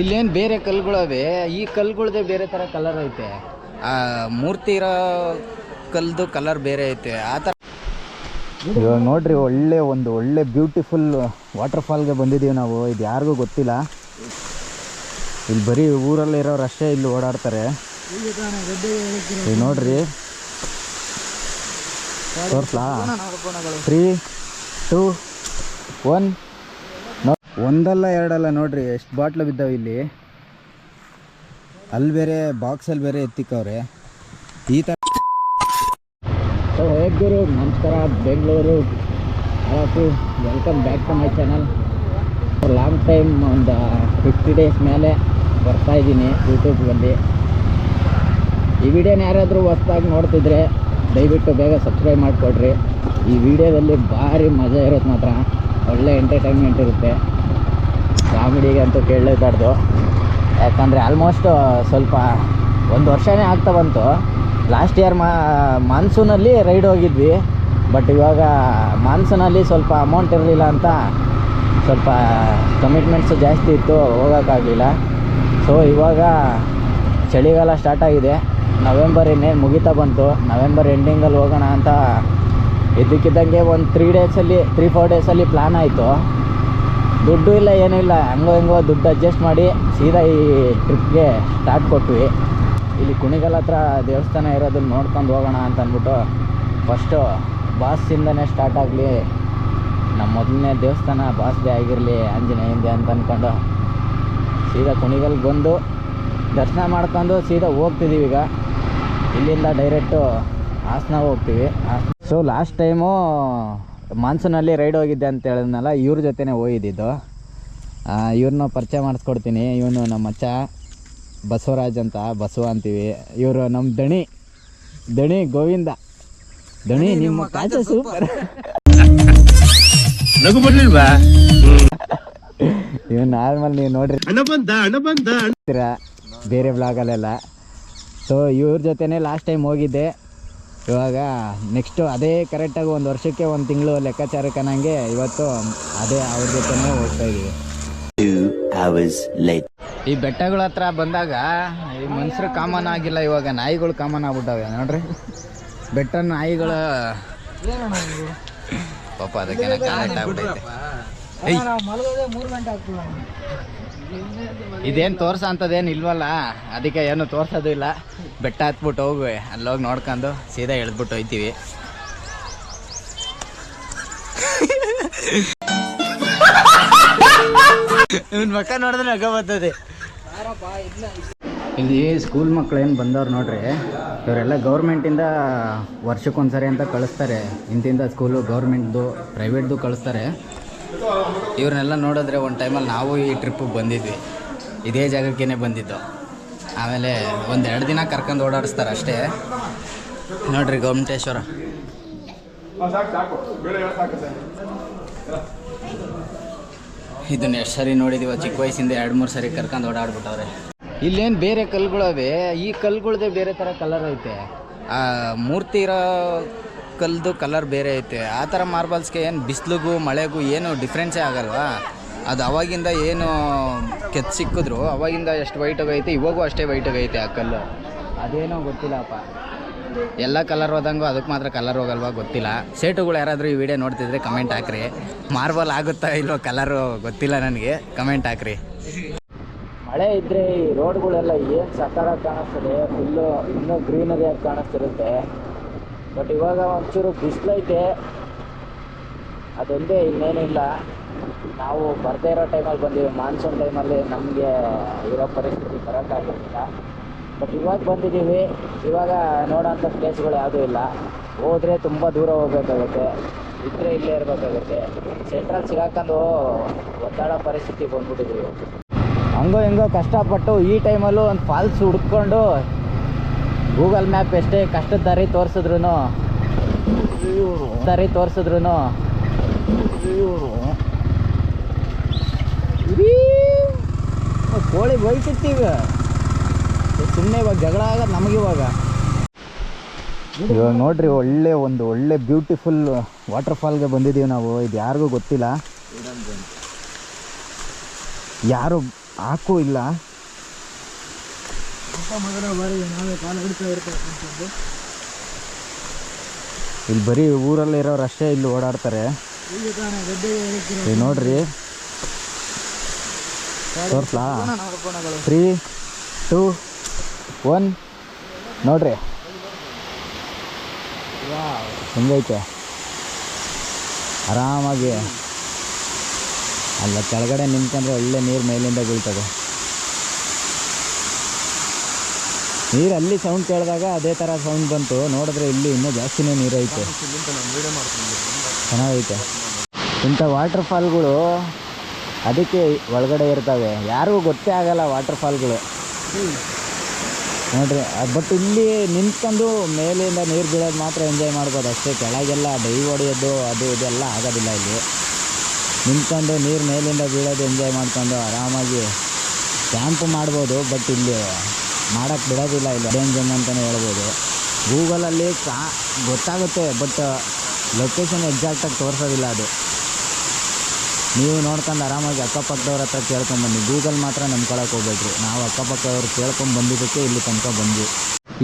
ಇಲ್ಲೇನು ಬೇರೆ ಕಲ್ಗಳವೆ ಈ ಕಲ್ಗಳದೇ ಬೇರೆ ಥರ ಕಲರ್ ಐತೆ. ಆ ಮೂರ್ತಿ ಇರೋ ಕಲ್ದು ಕಲರ್ ಬೇರೆ ಐತೆ. ಆ ಥರ ಇವಾಗ ನೋಡ್ರಿ ಒಳ್ಳೆ ಒಂದು ಒಳ್ಳೆ ಬ್ಯೂಟಿಫುಲ್ ವಾಟರ್ ಫಾಲ್ಗೆ ಬಂದಿದ್ದೀವಿ ನಾವು. ಇದು ಯಾರಿಗೂ ಗೊತ್ತಿಲ್ಲ. ಇಲ್ಲಿ ಬರೀ ಊರಲ್ಲಿ ಇರೋರು ಅಷ್ಟೇ ಇಲ್ಲಿ ಓಡಾಡ್ತಾರೆ. ನೋಡ್ರಿ. ತೋರ್ಸ್ಲಾ? ತ್ರೀ ಟೂ ಒನ್ ಒಂದಲ್ಲ ಎರಡಲ್ಲ ನೋಡ್ರಿ, ಎಷ್ಟು ಬಾಟ್ಲು ಬಿದ್ದಾವೆ ಇಲ್ಲಿ. ಅಲ್ಲಿ ಬೇರೆ ಬಾಕ್ಸಲ್ಲಿ ಬೇರೆ ಎತ್ತಿಕ್ಕವ್ರೆ. ಈ ಥರ ಹೇಗಿರು ನಮಸ್ಕಾರ, Bengaluru. Welcome back to my channel long time ಒಂದು ಫಿಫ್ಟಿ ಡೇಸ್ ಮೇಲೆ ಬರ್ತಾ ಇದ್ದೀನಿ ಯೂಟ್ಯೂಬಲ್ಲಿ ಈ ವಿಡಿಯೋನ ಯಾರಾದರೂ ಹೊಸ್ದಾಗಿ ನೋಡ್ತಿದ್ರೆ, ದಯವಿಟ್ಟು ಬೇಗ ಸಬ್ಸ್ಕ್ರೈಬ್ ಮಾಡಿಕೊಡ್ರಿ. ಈ ವಿಡಿಯೋದಲ್ಲಿ ಭಾರಿ ಮಜಾ ಇರುತ್ತೆ ಮಾತ್ರ. ಒಳ್ಳೆ ಎಂಟರ್ಟೈನ್ಮೆಂಟ್ ಇರುತ್ತೆ. ಕಾಮಿಡಿಗೆ ಅಂತೂ ಕೇಳಲೇಬಾರ್ದು ಯಾಕಂದರೆ ಆಲ್ಮೋಸ್ಟ್ ಸ್ವಲ್ಪ ಒಂದು ವರ್ಷವೇ ಆಗ್ತಾ ಬಂತು. ಲಾಸ್ಟ್ ಇಯರ್ ಮಾ ಮಾನ್ಸೂನಲ್ಲಿ ರೈಡ್ ಹೋಗಿದ್ವಿ. ಬಟ್ ಇವಾಗ ಮಾನ್ಸೂನಲ್ಲಿ ಸ್ವಲ್ಪ ಅಮೌಂಟ್ ಇರಲಿಲ್ಲ ಅಂತ ಸ್ವಲ್ಪ ಕಮಿಟ್ಮೆಂಟ್ಸು ಜಾಸ್ತಿ ಇತ್ತು ಹೋಗೋಕ್ಕಾಗಲಿಲ್ಲ ಸೊ ಇವಾಗ ಚಳಿಗಾಲ ಸ್ಟಾರ್ಟ್ ಆಗಿದೆ. ನವೆಂಬರ್ ಇನ್ನೇನು ಮುಗಿತಾ ಬಂತು. ನವೆಂಬರ್ ಎಂಡಿಂಗಲ್ಲಿ ಹೋಗೋಣ ಅಂತ ಇದ್ದಕ್ಕಿದ್ದಂಗೆ ಒಂದು ತ್ರೀ ಡೇಸಲ್ಲಿ ತ್ರೀ ಫೋರ್ ಡೇಸಲ್ಲಿ ಪ್ಲ್ಯಾನ್ ಆಯಿತು. ದುಡ್ಡು ಇಲ್ಲ, ಏನೂ ಇಲ್ಲ. ಹೆಂಗೋ ಹೆಂಗೋ ದುಡ್ಡು ಅಡ್ಜಸ್ಟ್ ಮಾಡಿ ಸೀದಾ ಈ ಟ್ರಿಪ್ಗೆ ಸ್ಟಾರ್ಟ್ ಕೊಟ್ವಿ. ಇಲ್ಲಿ ಕುಣಿಗಲ್ ಹತ್ರ ದೇವಸ್ಥಾನ ಇರೋದನ್ನ ನೋಡ್ಕೊಂಡು ಹೋಗೋಣ ಅಂತ ಅಂದ್ಬಿಟ್ಟು ಫಸ್ಟು ಬಾಸಿಂದನೇ ಸ್ಟಾರ್ಟ್ ಆಗಲಿ. ನಮ್ಮ ಮೊದಲನೇ ದೇವಸ್ಥಾನ ಬಾಸ್ದೇ ಆಗಿರಲಿ ಆಂಜನೇಯಂದೆ ಅಂತ ಅಂದ್ಕೊಂಡು ಸೀದಾ ಕುಣಿಗಲ್ಗೆ ಬಂದು ದರ್ಶನ ಮಾಡ್ಕೊಂಡು ಸೀದಾ ಹೋಗ್ತಿದ್ದೀವಿ ಈಗ. ಇಲ್ಲಿಂದ ಡೈರೆಕ್ಟು ಹಾಸನ ಹೋಗ್ತೀವಿ. ಸೊ ಲಾಸ್ಟ್ ಟೈಮು ಮಾನ್ಸೂನಲ್ಲಿ ರೈಡ್ ಹೋಗಿದ್ದೆ ಅಂತ ಹೇಳಿದ್ನಲ್ಲ ಇವ್ರ ಜೊತೆನೇ ಹೋಗಿದ್ದಿದ್ದು. ಇವ್ರನ್ನ ಪರಿಚಯ ಮಾಡಿಸ್ಕೊಡ್ತೀನಿ. ಇವನು ನಮ್ಮ ಅಚ್ಚ ಬಸವರಾಜ್ ಅಂತ ಬಸವ ಅಂತೀವಿ. ಇವರು ನಮ್ಮ ದಣಿ ದಣಿ ಗೋವಿಂದ. ದಣಿ ನಿಮ್ಮ ಕಾಚ ಸೂಪರ್. ಇವ್ ನಾರ್ಮಲ್ ನೀವು ನೋಡ್ರಿ. ಬೇರೆ ಬ್ಲಾಗಲ್ಲೆಲ್ಲ ಸೊ ಇವ್ರ ಜೊತೆನೇ ಲಾಸ್ಟ್ ಟೈಮ್ ಹೋಗಿದ್ದೆ. ಇವಾಗ ನೆಕ್ಸ್ಟು ಅದೇ ಕರೆಕ್ಟಾಗಿ ಒಂದು ವರ್ಷಕ್ಕೆ ಒಂದು ತಿಂಗಳು ಲೆಕ್ಕಾಚಾರಕ್ಕೆ ಅನ್ನಂಗೆ ಇವತ್ತು ಅದೇ ಅವ್ರ ಜೊತೆನೇ ಹೋಗ್ತಾ ಇದ್ದೀವಿ ಈ ಬೆಟ್ಟಗಳ ಹತ್ರ ಬಂದಾಗ ಈ ಮನುಷ್ಯರು ಕಾಮನ್ ಆಗಿಲ್ಲ ಇವಾಗ ನಾಯಿಗಳು ಕಾಮನ್ ಆಗ್ಬಿಟ್ಟವೆ ನೋಡ್ರಿ. ಬೆಟ್ಟ ನಾಯಿಗಳ ಪಾಪ ಅದಕ್ಕೆ ಮೂರು ಗಂಟೆ ಏಯ್. ಇದೇನು ತೋರ್ಸ ಅಂತದೇನು ಇಲ್ವಲ್ಲ? ಅದಕ್ಕೆ ಏನು ತೋರ್ಸೋದು ಇಲ್ಲ. ಬೆಟ್ಟ ಹತ್ಬಿಟ್ಟು ಹೋಗುವೆ. ಅಲ್ಲೋಗಿ ನೋಡ್ಕೊಂಡು ಸೀದಾ ಎಳ್ದ್ಬಿಟ್ಟು ಹೋಯ್ತೀವಿ. ಇವನ್ ಮಕ್ಕ ನೋಡಿದ್ರೆ ನಗ ಬರ್ತದೆ. ಇಲ್ಲಿ ಸ್ಕೂಲ್ ಮಕ್ಳು ಏನು ಬಂದವ್ರು ನೋಡ್ರಿ, ಇವರೆಲ್ಲ ಗೌರ್ಮೆಂಟಿಂದ ವರ್ಷಕ್ಕೊಂದ್ಸರಿ ಅಂತ ಕಳಿಸ್ತಾರೆ. ಇಂತಿಂದ ಸ್ಕೂಲು ಗೌರ್ಮೆಂಟ್ದು ಪ್ರೈವೇಟ್ದು ಕಳಿಸ್ತಾರೆ. ಇವ್ರನ್ನೆಲ್ಲ ನೋಡಿದ್ರೆ ಒಂದು ಟೈಮಲ್ಲಿ ನಾವು ಈ ಟ್ರಿಪ್ಪಿಗೆ ಬಂದಿದ್ವಿ. ಇದೇ ಜಾಗಕ್ಕೇ ಬಂದಿದ್ದು. ಆಮೇಲೆ ಒಂದು ಎರಡು ದಿನ ಕರ್ಕೊಂಡು ಓಡಾಡಿಸ್ತಾರೆ ಅಷ್ಟೇ. ನೋಡ್ರಿ ಗೊಮ್ಮಟೇಶ್ವರ ಇದನ್ನ ಎಷ್ಟು ಸರಿ ನೋಡಿದೀವ, ಚಿಕ್ಕ ವಯಸ್ಸಿಂದ ಎರಡು, ಮೂರು ಸರಿ ಕರ್ಕೊಂಡು ಓಡಾಡ್ಬಿಟ್ಟವ್ರೆ. ಇಲ್ಲೇನು ಬೇರೆ ಕಲ್ಗಳವೆ? ಈ ಕಲ್ಗಳದೇ ಬೇರೆ ಥರ ಕಲರ್ ಐತೆ. ಆ, ಮೂರ್ತಿ ಇರೋ ಕಲ್ದು ಕಲರ್ ಬೇರೆ ಐತೆ. ಆ ಥರ ಮಾರ್ಬಲ್ಸ್ಗೆ ಏನು ಬಿಸಿಲಿಗೂ, ಮಳೆಗೂ ಏನು ಡಿಫ್ರೆನ್ಸೇ ಆಗಲ್ವಾ? ಅದು ಅವಾಗಿಂದ ಏನು ಕೆತ್ತು ಸಿಕ್ಕಿದ್ರು, ಅವಾಗಿಂದ ಎಷ್ಟು ವೈಟಾಗೈತೆ ಇವಾಗೂ ಅಷ್ಟೇ ವೈಟಾಗೈತೆ ಆ ಕಲ್ಲು ಅದೇನೋ ಗೊತ್ತಿಲ್ಲಪ್ಪ. ಎಲ್ಲ ಕಲರ್ ಹೋದಂಗೂ ಅದಕ್ಕೆ ಮಾತ್ರ ಕಲರ್ ಹೋಗಲ್ವಾ ಗೊತ್ತಿಲ್ಲ. ಸೇಟುಗಳು ಯಾರಾದರೂ ಈ ವಿಡಿಯೋ ನೋಡ್ತಿದ್ರೆ ಕಮೆಂಟ್ ಹಾಕ್ರಿ. ಮಾರ್ಬಲ್ ಆಗುತ್ತಾ ಇಲ್ವೋ ಕಲರು ಗೊತ್ತಿಲ್ಲ ನನಗೆ. ಕಮೆಂಟ್ ಹಾಕ್ರಿ. ಮಳೆ ಇದ್ದರೆ ಈ ರೋಡ್ಗಳೆಲ್ಲ ಏನು ಸಕಾರ ಕಾಣಿಸ್ತದೆ? ಫುಲ್ಲು ಇನ್ನೂ ಗ್ರೀನರಿಯಾಗಿ ಕಾಣಿಸ್ತಿರುತ್ತೆ. ಬಟ್ ಇವಾಗ ಒಂಚೂರು ಬಿಸಿಲೈತೆ ಅದೊಂದೇ ಇನ್ನೇನಿಲ್ಲ ನಾವು ಬರದೇ ಇರೋ ಟೈಮಲ್ಲಿ ಬಂದೀವಿ. ಮಾನ್ಸೂನ್ ಟೈಮಲ್ಲಿ ನಮಗೆ ಇರೋ ಪರಿಸ್ಥಿತಿ ಬರೋಕ್ಕಾಗಿರಲಿಲ್ಲ ಬಟ್ ಇವಾಗ ಬಂದಿದ್ದೀವಿ ಇವಾಗ ನೋಡೋಂಥ ಪ್ಲೇಸ್ಗಳು ಯಾವುದೂ ಇಲ್ಲ. ಹೋದರೆ ತುಂಬ ದೂರ ಹೋಗಬೇಕಾಗುತ್ತೆ. ಇದ್ದರೆ ಇಲ್ಲೇ ಇರಬೇಕಾಗುತ್ತೆ. ಸೆಂಟ್ರಲ್ ಸಿಗಾಕೊಂಡು ಒತ್ತಡ ಪರಿಸ್ಥಿತಿ ಬಂದ್ಬಿಟ್ಟಿದ್ದೀವಿ ಹಂಗೋ ಹೆಂಗೋ ಕಷ್ಟಪಟ್ಟು ಈ ಟೈಮಲ್ಲೂ ಒಂದು ಫಾಲ್ಸ್ ಹುಡ್ಕೊಂಡು ಗೂಗಲ್ ಮ್ಯಾಪ್ ಎಷ್ಟೇ ಕಷ್ಟದ ದಾರಿ ತೋರಿಸಿದ್ರು ದಾರಿ ತೋರಿಸಿದ್ರು ಕೋಳಿ ಬೈತಿತ್ತೀಗ ಸುಮ್ಮನೆ ಇವಾಗ ಜಗಳ ಆಗೋದು ನಮಗಿವಾಗ ಇವಾಗ. ನೋಡ್ರಿ ಒಳ್ಳೆ ಒಂದು ಒಳ್ಳೆ ಬ್ಯೂಟಿಫುಲ್ ವಾಟರ್ ಫಾಲ್ಗೆ ಬಂದಿದ್ದೀವಿ ನಾವು. ಇದು ಯಾರಿಗೂ ಗೊತ್ತಿಲ್ಲ. ಯಾರು ಹಾಕು ಇಲ್ಲ. ಇಲ್ಲಿ ಬರೀ ಊರಲ್ಲಿ ಇರೋರು ಅಷ್ಟೇ ಇಲ್ಲಿ ಓಡಾಡ್ತಾರೆ. ಇಲ್ಲಿ ನೋಡ್ರಿ. ತೋರ್ಸ್ಲಾ? ತ್ರೀ ಟೂ ಒನ್ ನೋಡ್ರಿ. ಹೆಂಗೈತೆ? ಆರಾಮಾಗಿ. ಅಲ್ಲ ಕೆಳಗಡೆ ನಿಂತ್ಕೊಂಡ್ರೆ ಒಳ್ಳೆ ನೀರು ಮೇಲಿಂದ ಬೀಳ್ತದೆ. ನೀರು ಅಲ್ಲಿ ಸೌಂಡ್ ಕೇಳಿದಾಗ ಅದೇ ಥರ ಸೌಂಡ್ ಬಂತು. ನೋಡಿದ್ರೆ ಇಲ್ಲಿ ಇನ್ನೂ ಜಾಸ್ತಿನೇ ನೀರು ಐತೆ ಚೆನ್ನಾಗೈತೆ. ಇಂಥ ವಾಟರ್ ಫಾಲ್ಗಳು ಅದಕ್ಕೆ ಒಳಗಡೆ ಇರ್ತವೆ. ಯಾರಿಗೂ ಗೊತ್ತೇ ಆಗಲ್ಲ ವಾಟರ್ ಫಾಲ್ಗಳು ನೋಡ್ರಿ ಬಟ್ ಇಲ್ಲಿ ನಿಂತ್ಕೊಂಡು ಮೇಲಿಂದ ನೀರು ಬೀಳೋದು ಮಾತ್ರ ಎಂಜಾಯ್ ಮಾಡ್ಬೋದು ಅಷ್ಟೇ. ಕೆಳಗೆಲ್ಲ ಡೈ ಹೊಡೆಯೋದು, ಅದು ಇದೆಲ್ಲ ಆಗೋದಿಲ್ಲ ಇಲ್ಲಿ. ನಿಂತ್ಕೊಂಡು ನೀರು ಮೇಲಿಂದ ಬೀಳೋದು ಎಂಜಾಯ್ ಮಾಡ್ಕೊಂಡು ಆರಾಮಾಗಿ ಕ್ಯಾಂಪ್ ಮಾಡ್ಬೋದು ಬಟ್ ಇಲ್ಲಿ ಮಾಡೋಕ್ಕೆ ಬಿಡೋದಿಲ್ಲ ಇಲ್ಲಿ ಡೇಂಜಮ್ ಅಂತಲೇ ಹೇಳ್ಬೋದು. ಗೂಗಲಲ್ಲಿ ಕಾ ಗೊತ್ತಾಗುತ್ತೆ ಬಟ್ ಲೊಕೇಶನ್ ಎಕ್ಸಾಕ್ಟಾಗಿ ತೋರಿಸೋದಿಲ್ಲ ಅದು. ನೀವು ನೋಡ್ಕೊಂಡು ಆರಾಮಾಗಿ ಅಕ್ಕಪಕ್ಕದವ್ರ ಹತ್ರ ಕೇಳ್ಕೊಂಬನ್ನಿ ಗೂಗಲ್ ಮಾತ್ರ ನಂಬ್ಕೊಳಕ್ಕೆ ಹೋಗ್ಬೇಡ್ರಿ. ನಾವು ಅಕ್ಕಪಕ್ಕದವ್ರು ಕೇಳ್ಕೊಂಡು ಬಂದಿದ್ದಕ್ಕೆ ಇಲ್ಲಿ ತನಕ ಬಂದ್ವಿ.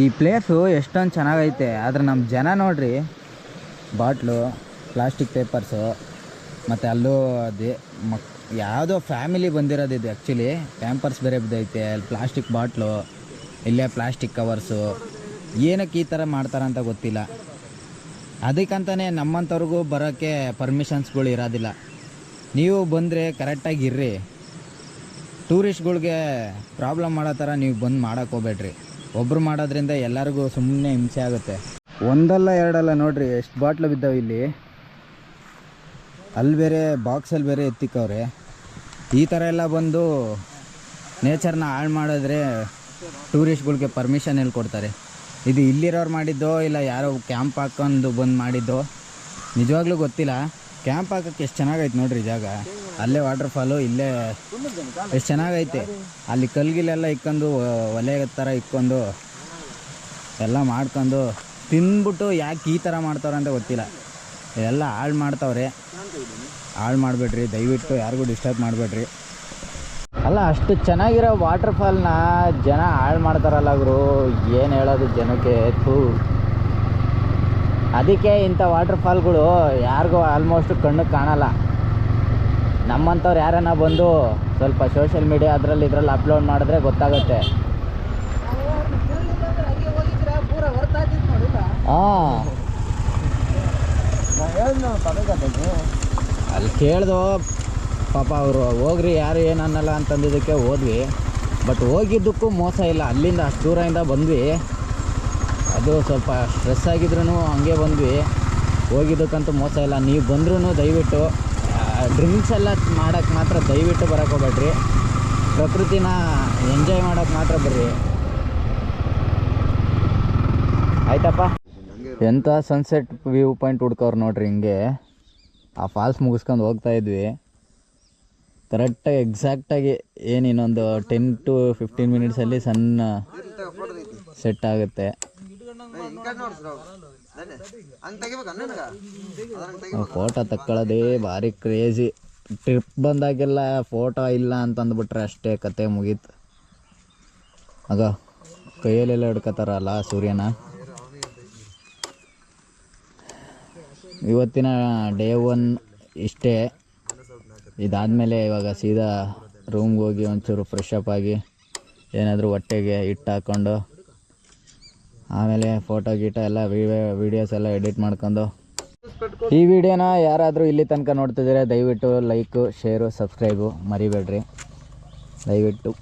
ಈ ಪ್ಲೇಸು ಎಷ್ಟೊಂದು ಚೆನ್ನಾಗೈತೆ, ಆದರೆ ನಮ್ಮ ಜನ ನೋಡ್ರಿ, ಬಾಟ್ಲು ಪ್ಲಾಸ್ಟಿಕ್ ಪೇಪರ್ಸು ಮತ್ತು ಅಲ್ಲೂ ಅದೇ ಮಕ್ ಯಾವುದೋ ಫ್ಯಾಮಿಲಿ ಬಂದಿರೋದಿದೆ ಆ್ಯಕ್ಚುಲಿ ಪ್ಯಾಂಪರ್ಸ್ ಬೇರೆ ಬಿದ್ದೈತೆ, ಅಲ್ಲಿ ಪ್ಲಾಸ್ಟಿಕ್ ಬಾಟ್ಲು. ಇಲ್ಲೇ ಪ್ಲಾಸ್ಟಿಕ್ ಕವರ್ಸು, ಏನಕ್ಕೆ ಈ ಥರ ಮಾಡ್ತಾರಂತ ಗೊತ್ತಿಲ್ಲ. ಅದಕ್ಕಂತಲೇ ನಮ್ಮಂಥವ್ರಿಗೂ ಬರೋಕ್ಕೆ ಪರ್ಮಿಷನ್ಸ್ಗಳು ಇರೋದಿಲ್ಲ. ನೀವು ಬಂದರೆ ಕರೆಕ್ಟಾಗಿ ಇರ್ರಿ. ಟೂರಿಸ್ಟ್ಗಳಿಗೆ ಪ್ರಾಬ್ಲಮ್ ಮಾಡೋ ಥರ ನೀವು ಬಂದು ಮಾಡೋಕ್ಕೆ ಹೋಗ್ಬೇಡ್ರಿ. ಒಬ್ರು ಮಾಡೋದ್ರಿಂದ ಎಲ್ಲರಿಗೂ ಸುಮ್ಮನೆ ಹಿಂಸೆ ಆಗುತ್ತೆ. ಒಂದಲ್ಲ ಎರಡಲ್ಲ ನೋಡ್ರಿ, ಎಷ್ಟು ಬಾಟ್ಲು ಬಿದ್ದಾವೆ ಇಲ್ಲಿ. ಅಲ್ಲಿ ಬೇರೆ ಬಾಕ್ಸಲ್ಲಿ ಬೇರೆ ಎತ್ತಿಕ್ಕವ್ರೆ. ಈ ಥರ ಎಲ್ಲ ಬಂದು ನೇಚರ್ನ ಹಾಳು ಮಾಡಿದ್ರೆ ಟೂರಿಸ್ಟ್ಗಳ್ಗೆ ಪರ್ಮಿಷನ್ ಎಲ್ಲಿ ಕೊಡ್ತಾರೆ? ಇದು ಇಲ್ಲಿರೋರು ಮಾಡಿದ್ದೋ, ಇಲ್ಲ ಯಾರೋ ಕ್ಯಾಂಪ್ ಹಾಕೊಂಡು ಬಂದು ಮಾಡಿದ್ದೋ? ನಿಜವಾಗ್ಲೂ ಗೊತ್ತಿಲ್ಲ. ಕ್ಯಾಂಪ್ ಹಾಕಕ್ಕೆ ಎಷ್ಟು ಚೆನ್ನಾಗೈತೆ ನೋಡ್ರಿ ಜಾಗ. ಅಲ್ಲೇ ವಾಟರ್ ಫಾಲು ಇಲ್ಲೇ ಎಷ್ಟು ಚೆನ್ನಾಗೈತೆ. ಅಲ್ಲಿ ಕಲ್ಗಿಲೆಲ್ಲ ಇಕ್ಕೊಂಡು ಒಲೆ ಥರ ಇಕ್ಕೊಂಡು, ಎಲ್ಲ ಮಾಡ್ಕೊಂಡು ತಿಂದ್ಬಿಟ್ಟು ಯಾಕೆ ಈ ಥರ ಮಾಡ್ತಾವ್ರೆ ಅಂತ ಗೊತ್ತಿಲ್ಲ. ಎಲ್ಲ ಹಾಳು ಮಾಡ್ತಾವ್ರೆ. ಹಾಳು ಮಾಡಬೇಡ್ರಿ, ದಯವಿಟ್ಟು ಯಾರಿಗೂ ಡಿಸ್ಟರ್ಬ್ ಮಾಡಬೇಡ್ರಿ. ಅಲ್ಲ ಅಷ್ಟು ಚೆನ್ನಾಗಿರೋ ವಾಟರ್ ಫಾಲ್ನ ಜನ ಹಾಳು ಮಾಡ್ತಾರಲ್ಲ ಗುರು. ಏನು ಹೇಳೋದು ಜನಕ್ಕೆ? ಥೂ. ಅದಕ್ಕೆ ಇಂಥ ವಾಟರ್ ಫಾಲ್ಗಳು ಯಾರಿಗೂ ಆಲ್ಮೋಸ್ಟ್ ಕಣ್ಣು ಕಾಣಲ್ಲ. ನಮ್ಮಂಥವ್ರು ಯಾರನ್ನ ಬಂದು ಸ್ವಲ್ಪ ಸೋಷಿಯಲ್ ಮೀಡಿಯಾ ಅದರಲ್ಲಿ ಇದರಲ್ಲಿ ಅಪ್ಲೋಡ್ ಮಾಡಿದ್ರೆ ಗೊತ್ತಾಗುತ್ತೆ. ಹಾಂ. ಅಲ್ಲಿ ಕೇಳ್ದು ಪಾಪ ಅವರು ಹೋಗ್ರಿ, ಯಾರು ಏನು ಅನ್ನಲ್ಲ ಅಂತಂದಿದ್ದಕ್ಕೆ ಹೋದ್ವಿ. ಬಟ್ ಹೋಗಿದ್ದಕ್ಕೂ ಮೋಸ ಇಲ್ಲ. ಅಲ್ಲಿಂದ ಅಷ್ಟು ದೂರದಿಂದ ಬಂದ್ವಿ. ಅದು ಸ್ವಲ್ಪ ಸ್ಟ್ರೆಸ್ ಆಗಿದ್ರೂ ಹಂಗೆ ಬಂದ್ವಿ. ಹೋಗಿದ್ದಕ್ಕಂತೂ ಮೋಸ ಇಲ್ಲ. ನೀವು ಬಂದ್ರೂ ದಯವಿಟ್ಟು ಡ್ರಿಂಕ್ಸ್ ಎಲ್ಲ ಮಾಡೋಕ್ಕೆ ಮಾತ್ರ ದಯವಿಟ್ಟು ಬರೋಕ್ಕೆ ಹೋಗ್ಬೇಡ್ರಿ. ಪ್ರಕೃತಿನ ಎಂಜಾಯ್ ಮಾಡೋಕ್ಕೆ ಮಾತ್ರ ಬರ್ರಿ. ಆಯ್ತಪ್ಪ. ಎಂಥ ಸನ್ಸೆಟ್ ವ್ಯೂ ಪಾಯಿಂಟ್ ಹುಡ್ಕೋರು ನೋಡ್ರಿ ಹಿಂಗೆ. ಆ ಫಾಲ್ಸ್ ಮುಗಿಸ್ಕೊಂಡು ಹೋಗ್ತಾ ಇದ್ವಿ. ಕರೆಕ್ಟಾಗಿ ಎಕ್ಸಾಕ್ಟಾಗಿ ಏನು ಇನ್ನೊಂದು ಟೆನ್ ಟು ಫಿಫ್ಟೀನ್ ಮಿನಿಟ್ಸಲ್ಲಿ ಸಣ್ಣ ಸೆಟ್ ಆಗುತ್ತೆ. ಫೋಟೋ ತಕ್ಕೊಳ್ಳೋದೇ ಭಾರಿ ಕ್ರೇಜಿ ಟ್ರಿಪ್ ಬಂದಾಗೆಲ್ಲ ಫೋಟೋ ಇಲ್ಲ ಅಂತಂದ್ಬಿಟ್ರೆ ಅಷ್ಟೇ ಕತೆ ಮುಗೀತು. ಆಗ ಕೈಯಲ್ಲೆಲ್ಲ ಹಿಡ್ಕೋತಾರಲ್ಲ ಸೂರ್ಯನ? ಇವತ್ತಿನ ಡೇ ಒನ್ ಇಷ್ಟೇ. ಇದಾದಮೇಲೆ ಇವಾಗ ಸೀದಾ ರೂಮ್ಗೆ ಹೋಗಿ ಒಂಚೂರು ಫ್ರೆಶ್ ಅಪ್ ಆಗಿ ಏನಾದರೂ ಹೊಟ್ಟೆಗೆ ಹಿಟ್ಟು ಹಾಕ್ಕೊಂಡು ಆಮೇಲೆ ಫೋಟೋ ಗೀಟೋ ಎಲ್ಲ ವೀಡಿಯೋಸ್ ಎಲ್ಲ ಎಡಿಟ್ ಮಾಡ್ಕೊಂಡು. ಈ ವಿಡಿಯೋನ ಯಾರಾದರೂ ಇಲ್ಲಿ ತನಕ ನೋಡ್ತಿದ್ದೀರಾ, ದಯವಿಟ್ಟು ಲೈಕು ಶೇರು ಸಬ್ಸ್ಕ್ರೈಬು ಮರಿಬೇಡ್ರಿ. ದಯವಿಟ್ಟು.